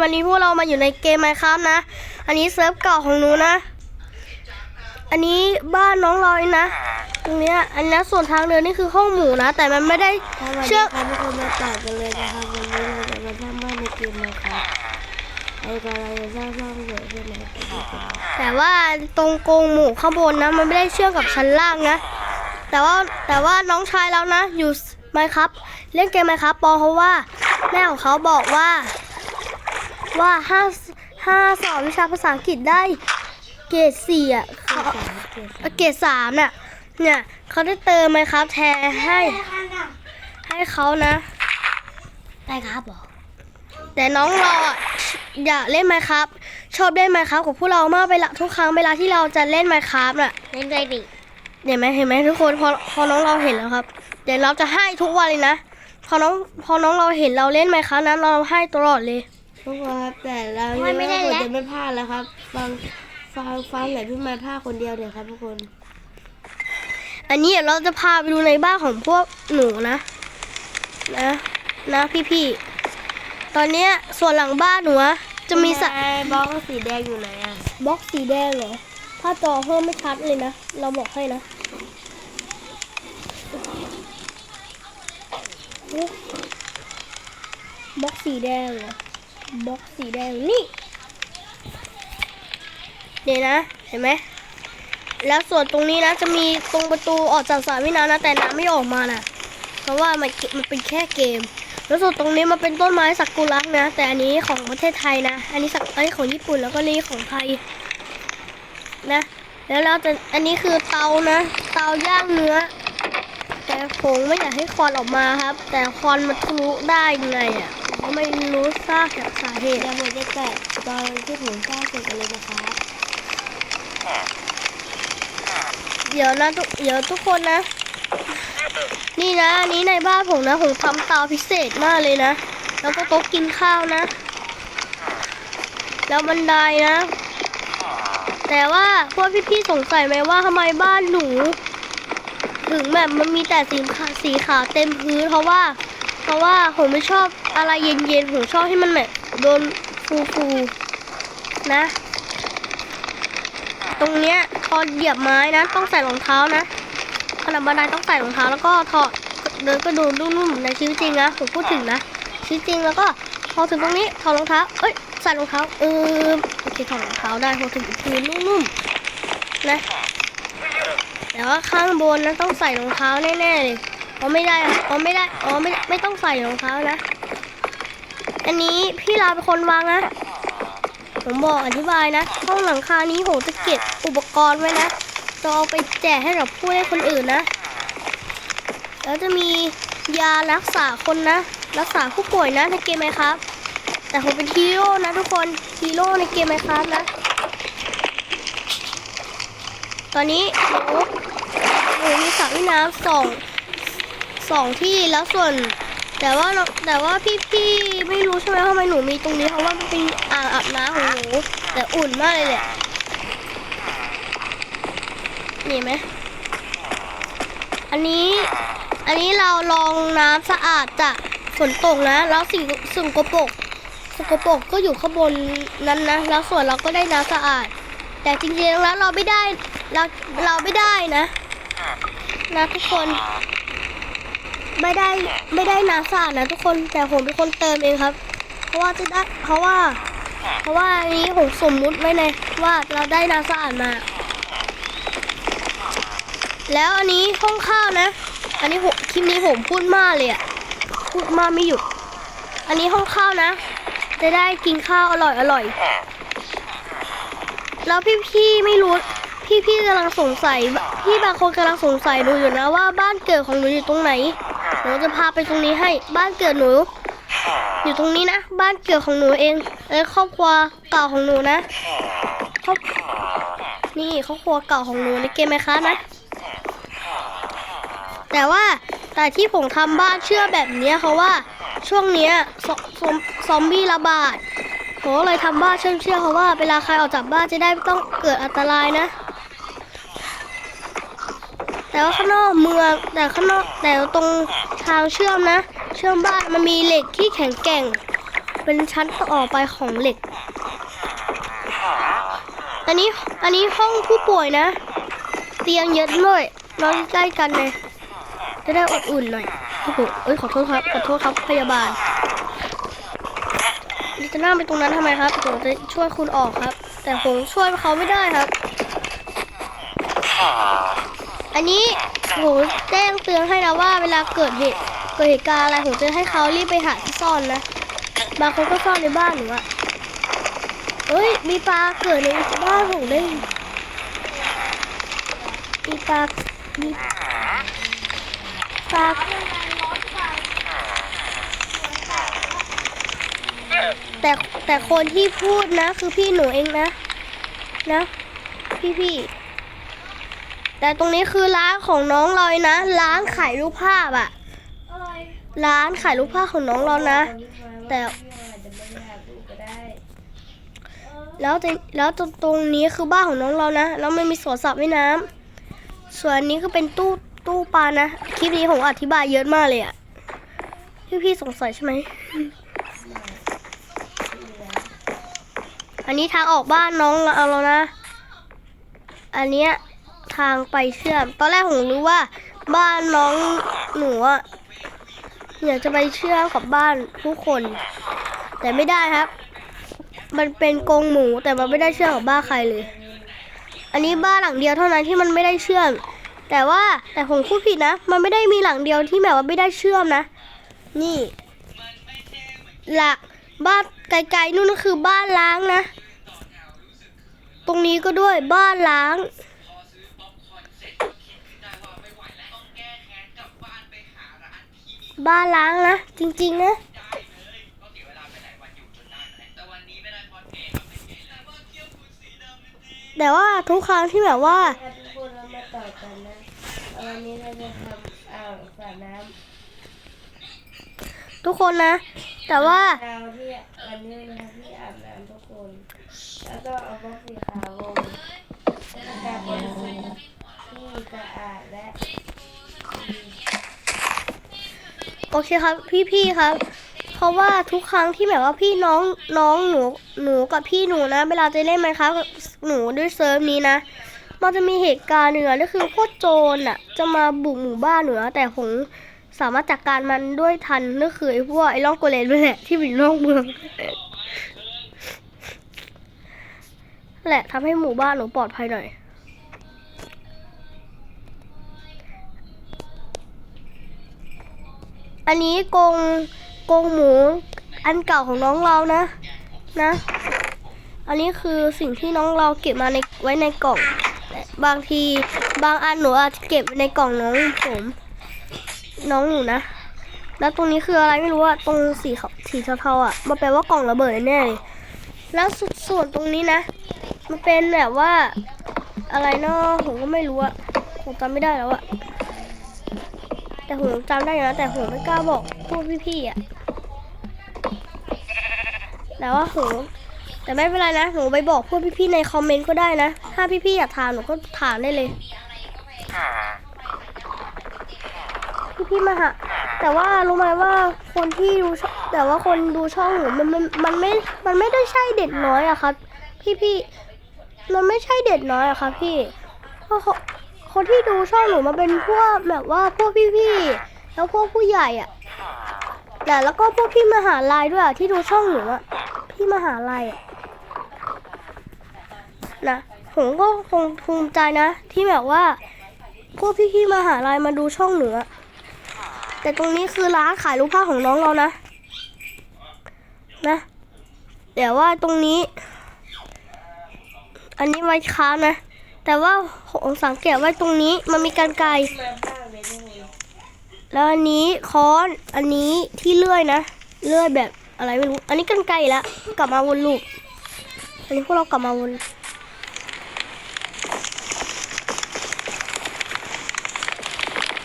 วันนี้พวกเรามาอยู่ในเกมไมครับนะ อันนี้เซิร์ฟเก่าของหนูนะ อันนี้บ้านน้องลอยนะ ตรงเนี้ย อันนี้ส่วนทางเดินนี่คือห้องหมูนะ แต่มันไม่ได้ถ้าวันเชืนี้อกครับทุกคนมาต่อกันเลยนะครับวันนี้เราจะมาสร้างบ้านในเกมนะครับไอ้ก็เราจะสร้างบ้านเสร็จใช่ไหมแต่ว่าตรงกรงหมูข้างบนนะ มันไม่ได้เชื่อมกับชั้นล่างนะ แต่ว่าแต่ว่าน้องชายเรานะ อยู่ไมครับ เล่นเกมไมครับปอเพราะว่าแม่ของเขาบอกว่า ว่าห้าห้าสอนวิชาภาษาอังกฤษได้ เกรดสี่อะเขาเกรดสามเนี่ยเนี่ยเขาได้เติมไหมครับ แทนให้ ให้เขานะ ได้ครับบอกแต่น้องเราอะอยากเล่นไหมครับ ชอบเล่นไหมครับกับพวกเรามากเวลาทุกครั้งเวลาที่เราจะเล่นไหมครับน่ะเล่นได้ดิเห็นไหมเห็นไหมทุกคนพอพอน้องเราเห็นแล้วครับ เดี๋ยวเราจะให้ทุกวันเลยนะพอน้องพอน้องเราเห็นเราเล่นไหมครับนั้นเราให้ตลอดเลย ทุกคนครับแต่เรายังไม่ได้จะไม่พลาดแล้วครับ ฟังฟังฟังแต่พี่มาพลาดคนเดียวเดี๋ยวครับทุกคน อันนี้เดี๋ยวเราจะพาไปดูในบ้านของพวกหนูนะ นะนะพี่ๆตอนเนี้ยส่วนหลังบ้านหนูอะจะมีสระไอ้บล็อกสีแดงอยู่ไหนอะบล็อกสีแดงเหรอถ้าจอเพิ่มไม่ชัดเลยนะเราบอกให้นะบล็อกสีแดงเหรอ บล็อกสีแดงนี่เดี๋ยนะ เห็นไหม แล้วส่วนตรงนี้นะจะมีตรงประตูออกจากสระว่ายน้ำนะแต่น้ำไม่ออกมาน่ะเพราะว่ามันมันเป็นแค่เกม แล้วส่วนตรงนี้มันเป็นต้นไม้สักกุระนะ แต่อันนี้ของประเทศไทยนะ อันนี้สักอันนี้ของญี่ปุ่นแล้วก็นี่ของไทยนะ แล้วเราจะอันนี้คือเตานะ เตาย่างเนื้อ แต่ผมไม่อยากให้ควันออกมาครับ แต่ควันมันทะลุได้ยังไงอะ ก็ไม่รู้ทราบจากสาเหตุเดี๋ยวผมจะแกะตอนที่ผมสร้างเสร็จกันเลยนะครับเดี๋ยวนะทุกเดี๋ยวทุกคนนะ นี่นะอันนี้ในบ้านผมนะผมทำเตาพิเศษมากเลยนะ แล้วก็โต๊ะกินข้าวนะ แล้วบันไดนะ แต่ว่าพวกพี่ๆสงสัยไหมว่าทำไมบ้านหนู ถึงแบบมันมีแต่สีขาวสีขาวเต็มพื้นเพราะว่า เพราะว่าผมไม่ชอบ อะไรเย็นๆผมชอบให้มันแบบโดนฟูๆนะ ตรงเนี้ยพอเหยียบไม้นะ ต้องใส่รองเท้านะขนาดบันไดต้องใส่รองเท้าแล้วก็ถอดเดินก็ดูนุ่มๆในชีวิตจริงนะผมพูดถึงนะชีวิตจริงแล้วก็พอถึงตรงนี้ถอดรองเท้าเอ้ยใส่รองเท้าเออโอเคถอดรองเท้าได้พอถึงพื้นนุ่มๆนะแต่ว่าข้างบนนะต้องใส่รองเท้าแน่ๆเลยอ๋อไม่ได้อ๋อไม่ได้อ๋อไม่ไม่ต้องใส่รองเท้านะ อันนี้พี่ลาเป็นคนวางนะ ผมบอกอธิบายนะ ห้องหลังคานี้ผมจะเก็บอุปกรณ์ไว้นะจะเอาไปแจกให้กับผู้เล่นคนอื่นนะ แล้วจะมียารักษาคนนะ รักษาผู้ป่วยนะในเกมไหมครับ แต่ผมเป็นฮีโร่นะทุกคนฮีโร่ในเกมไหมครับนะ ตอนนี้หนูหนูมีสระว่ายน้ำสองสองที่แล้วส่วน แต่ว่าแต่ว่าพี่ๆไม่รู้ใช่ไหมว่าทำไมหนูมีตรงนี้เพราะว่ามันเป็นอ่างอาบน้ำของหนูแต่อุ่นมากเลยแหละนี่เห็นไหมอันนี้อันนี้เราลองน้ำสะอาดจากฝนตกนะ แล้วสิ่งสิ่งกระปกสกปรกก็อยู่ข้างบนนั้นนะ แล้วส่วนเราก็ได้น้ำสะอาด แต่จริงๆแล้วเราไม่ได้เราเราไม่ได้นะ นะทุกคน ไม่ได้ไม่ได้น้ำสะอาดนะทุกคนแต่ผมเป็นคนเติมเองครับ เพราะว่าจะได้เพราะว่า เพราะว่าอันนี้ผมสมมุติไว้ในว่าเราได้น้ำสะอาดมา แล้วอันนี้ห้องข้าวนะ อันนี้ผมคลิปนี้ผมพูดมากเลยอะพูดมากไม่หยุดอันนี้ห้องข้าวนะ จะได้กินข้าวอร่อยอร่อยแล้วพี่ๆไม่รู้ พี่ๆกำลังสงสัยพี่บางคนกำลังสงสัยหนูอยู่นะว่าบ้านเกิดของหนูอยู่ตรงไหนหนูจะพาไปตรงนี้ให้บ้านเกิดหนู อยู่ตรงนี้นะบ้านเกิดของหนูเองเอ้ยครอบครัวเก่าของหนูนะครอบนี่ครอบครัวเก่าของหนูในเกมไหมคะนะ แต่ว่าแต่ที่ผมทำบ้านเชื่อแบบเนี้ยเพราะว่าช่วงเนี้ยซออมซอมบี้ระบาดผมเลยทำบ้านเชื่อเชื่อเพราะว่าเวลาใครออกจากบ้านจะได้ไม่ต้องเกิดอันตรายนะ แต่ว่าข้างนอกเมืองแต่ข้างนอกแต่ตรงทางเชื่อมนะ เชื่อมบ้านมันมีเหล็กที่แข็งแกร่ง เป็นชั้นต่อไปของเหล็ก อันนี้อันนี้ห้องผู้ป่วยนะ เตียงเยอะด้วยนอนใกล้กันเลยจะได้อบอุ่นหน่อยโอ้โหเอ้ยขอโทษครับขอโทษครับพยาบาลนี่จะนั่งไปตรงนั้นทำไมครับผมจะช่วยคุณออกครับ แต่ผมช่วยเขาไม่ได้ครับ อันนี้ผมแจ้งเตือนให้นะว่าเวลาเกิดเหตุเกิดเหตุการณ์อะไรผมจะให้เขารีบไปหาที่ซ่อนนะบางคนก็ซ่อนในบ้านหนูอะเอ้ยมีปลาเกิดในบ้านผมเลยมีปลามีปลาแต่แต่คนที่พูดนะ คือพี่หนูเองนะ นะ พี่พี่ แต่ตรงนี้คือร้านของน้องเราเองนะ ร้านขายรูปภาพอะร้านขายรูปภาพของน้องเรานะ แต่แล้วจะแล้วตรงตรงนี้คือบ้านของน้องเรานะ แล้วไม่มีสวนสระว่ายน้ำส่วนอันนี้ก็เป็นตู้ตู้ปลานะ คลิปนี้ผมอธิบายเยอะมากเลยอะพี่พี่ๆสงสัยใช่ไหม อันนี้ทางออกบ้านน้องเราเอาแล้วนะ อันเนี้ย ทางไปเชื่อม ตอนแรกผมรู้ว่า บ้านน้องหนูอะอยากจะไปเชื่อมกับบ้านผู้คน แต่ไม่ได้ครับ มันเป็นกรงหมูแต่มันไม่ได้เชื่อมกับบ้านใครเลย อันนี้บ้านหลังเดียวเท่านั้นที่มันไม่ได้เชื่อม แต่ว่าแต่ผมพูดผิดนะ มันไม่ได้มีหลังเดียวที่แบบว่าไม่ได้เชื่อมนะ นี่ หลักบ้านไกลๆนู่นก็คือบ้านล้างนะ ตรงนี้ก็ด้วยบ้านล้าง บ้านล้างนะ จริง ๆ นะแต่ว่าทุกครั้งที่แบบว่าทุกคนเรามาต่อกันนะวันนี้เราจะทำอ่างสระน้ทุกคนนะ แต่ว่าเราที่วันนี้นะที่อาบน้ำทุกคน แล้วก็เอาบล็อกสีขาวลงการบริสุทธิ์ที่สะอาดและ โอเคครับ พี่ๆครับ เพราะว่าทุกครั้งที่แบบว่าพี่น้องน้องหนูหนูกับพี่หนูนะ เวลาจะเล่นไหมครับหนูด้วยเซิร์ฟนี้นะมันจะมีเหตุการณ์หนึ่งอะก็คือพวกโจรอะ จะมาบุกหมู่บ้านหนูนะแต่ผมสามารถจัดการมันด้วยทันนั่นคือไอ้พวกไอ้ล่องโกเลนด้วยแหละที่อยู่นอกเมืองนั่นแหละทำให้หมู่บ้านหนูปลอดภัยหน่อย อันนี้กงกงหมูอันเก่าของน้องเรานะนะ อันนี้คือสิ่งที่น้องเราเก็บมาในไว้ในกล่อง บางทีบางอันหนูอาจจะเก็บในกล่องน้องผมน้องหนูนะ แล้วตรงนี้คืออะไรไม่รู้อะตรงสีขาวสีเทาๆอะมันแปลว่ากล่องระเบิดแน่เลย แล้วสส่วนตรงนี้นะ มันเป็นแบบว่าอะไรเนาะผมก็ไม่รู้อะผมจำไม่ได้แล้วอะ แต่ผมจำได้นะ แต่ผมไม่กล้าบอกพวกพี่ๆอะแต่ว่าผมแต่ไม่เป็นไรนะหนูไปบอกพวกพี่ๆในคอมเมนต์ก็ได้นะ ถ้าพี่ๆอยากถามหนูก็ถามได้เลย พี่ๆมาหาแต่ว่ารู้ไหมว่าคนที่ดูแต่ว่าคนดูช่องหนูมันมันมันไม่ มันไม่ได้ใช่เด็กน้อยอะครับ พี่ๆมันไม่ใช่เด็กน้อยอะครับพี่เพราะ คนที่ดูช่องหนูมันเป็นพวกแบบว่าพวกพี่ๆแล้วพวกผู้ใหญ่อะแต่แล้วก็พวกพี่มหาลัยด้วยอะที่ดูช่องหนูอะพี่มหาลัยอะนะผมก็คงภูมิใจนะ ที่แบบว่า พวกพี่ๆมหาลัยมาดูช่องหนูอะแต่ตรงนี้คือร้านขายรูปภาพของน้องเรานะ นะแต่ว่าตรงนี้ อันนี้ไว้ค้านะ แต่ว่าผมสังเกตไว้ตรงนี้มันมีการไกลแล้วอันนี้ค้อน อันนี้ที่เลื่อยนะ เลื่อยแบบอะไรไม่รู้ อันนี้กันไกลละกลับมาวนลูก อันนี้พวกเรากลับมาวน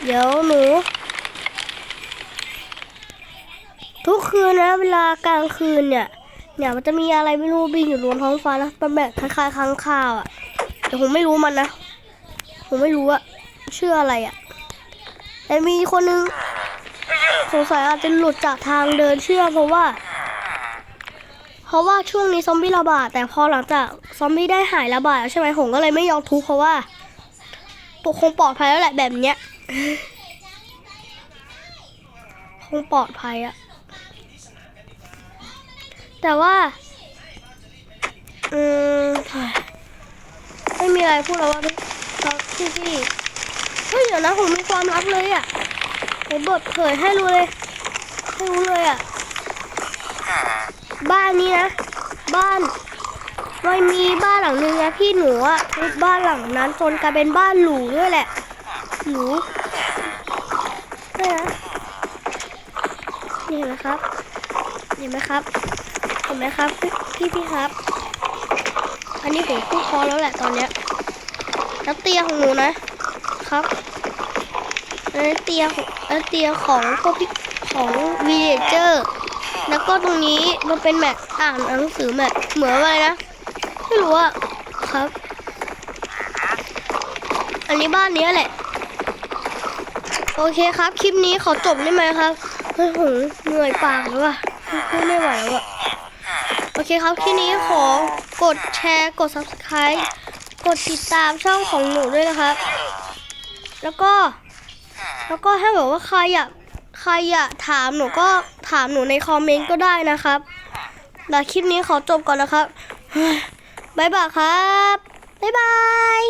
เดี๋ยวหนู ทุกคืนนะ เวลากลางคืนเนี่ย เนี่ยมันจะมีอะไรไม่รู้บินอยู่บนท้องฟ้าแล้วเป็นแบบคล้ายๆค้างคาวอะ่ะ แต่ผมไม่รู้มันนะ ผมไม่รู้อะชื่ออะไรอะ่ะ แต่มีคนนึงสงสัยอาจจะหลุดจากทางเดินเชื่อเพราะว่า เพราะว่าช่วงนี้ซอมบี้ระบาดแต่พอหลังจากซอมบี้ได้หายระบาดแล้วใช่ไหมผมก็เลยไม่ยอมทุบเพราะว่าปกคงปลอดภัยแล้วแหละแบบเนี้ยคงปลอดภัยอะแต่ว่า อืม อะไรพูดแล้วว่าพี่พี่พี่เฮ้ยเดี๋ยวนะผมมีความลับเลยอะผมเปิดเผยให้รู้เลยให้รู้เลยอะบ้านนี้นะบ้านมันมีบ้านหลังนึงนะพี่หนูอะทุบบ้านหลังนั้นจนกลายเป็นบ้านหรูด้วยแหละหรูนี่นะนี่เห็นไหมครับเห็นไหมครับเห็นไหมครับพี่พี่ครับ อันนี้ผมพูดพอแล้วแหละตอนเนี้ย แล้วเตียงของหนูนะครับอันนี้เตียงของอันนี้เตียงของพวกพี่ของวีเลเจอร์แล้วก็ตรงนี้มันเป็นแบบอ่านหนังสือแบบเหมือนอะไรนะไม่รู้อะครับ อันนี้บ้านเนี้ยแหละ โอเคครับ คลิปนี้ขอจบได้ไหมครับเฮ้ยผมเหนื่อยปากแล้วอะพูดไม่ไหวแล้วอะโอเคครับ คลิปนี้ขอกดแชร์ กด subscribe กดติดตามช่องของหนูด้วยนะครับ แล้วก็ แล้วก็ถ้าแบบว่าใครอยากใครอยากถามหนูก็ถามหนูในคอมเมนต์ก็ได้นะครับแต่คลิปนี้ขอจบก่อนนะครับ บ๊ายบายครับ บ๊ายบาย